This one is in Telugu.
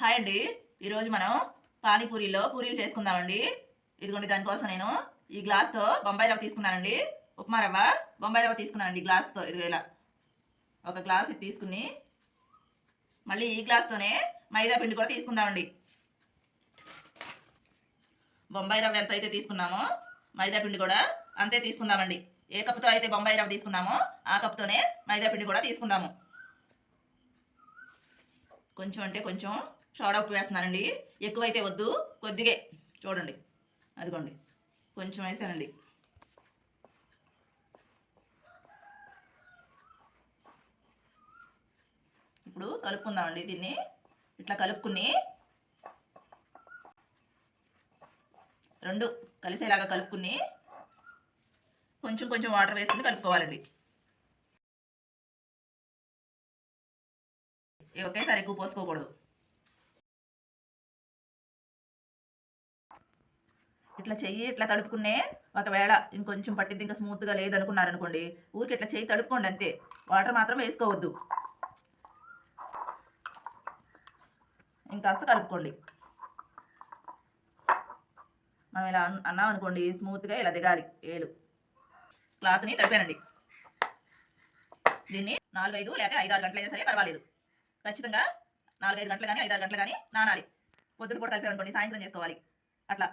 హాయ్ అండి. ఈరోజు మనం పానీపూరిలో పూరీలు చేసుకుందామండి. ఇదిగోండి దానికోసం నేను ఈ గ్లాస్తో బొంబాయి రవ్వ తీసుకున్నానండి. ఉప్మా రవ్వ బొంబాయి రవ్వ తీసుకున్నానండి గ్లాస్తో. ఇదిగో ఇలా ఒక గ్లాస్ ఇది తీసుకుని మళ్ళీ ఈ గ్లాస్తోనే మైదా పిండి కూడా తీసుకుందామండి. బొంబాయి రవ్వ ఎంత అయితే తీసుకున్నామో మైదా పిండి కూడా అంతే తీసుకుందామండి. ఏ కప్పుతో అయితే బొంబాయి రవ్వ తీసుకున్నామో ఆ కప్పుతోనే మైదా పిండి కూడా తీసుకుందాము. కొంచెం అంటే కొంచెం సోడా ఉప్పు వేస్తున్నానండి. ఎక్కువైతే వద్దు. కొద్దిగే చూడండి. అదిగోండి. కొంచెం వేసానండి. ఇప్పుడు కలుపుకుందామండి దీన్ని. ఇట్లా కలుపుకుని రెండు కలిసేలాగా కలుపుకుని కొంచెం కొంచెం వాటర్ వేసుకుని కలుపుకోవాలండి. ఒకేసారి ఎక్కువ పోసుకోకూడదు. ఇట్లా చెయ్యి ఇట్లా తడుపుకునే ఒకవేళ ఇంకొంచెం పట్టింది ఇంకా స్మూత్గా లేదనుకున్నారనుకోండి ఊరికి ఇట్లా చెయ్యి తడుపుకోండి అంతే. వాటర్ మాత్రం వేసుకోవద్దు. ఇంకాస్త కలుపుకోండి. మనం ఇలా అన్నాం అనుకోండి స్మూత్గా ఇలా దిగాలి ఏలు. క్లాత్ని తడిపానండి. దీన్ని నాలుగైదు లేకపోతే ఐదారు గంటలైనా సరే పర్వాలేదు. ఖచ్చితంగా నాలుగైదు గంటలు కానీ ఐదారు గంటలు కానీ నానాలి. పొద్దున కూడా కలిపి అనుకోండి సాయంత్రం చేసుకోవాలి. అట్లా.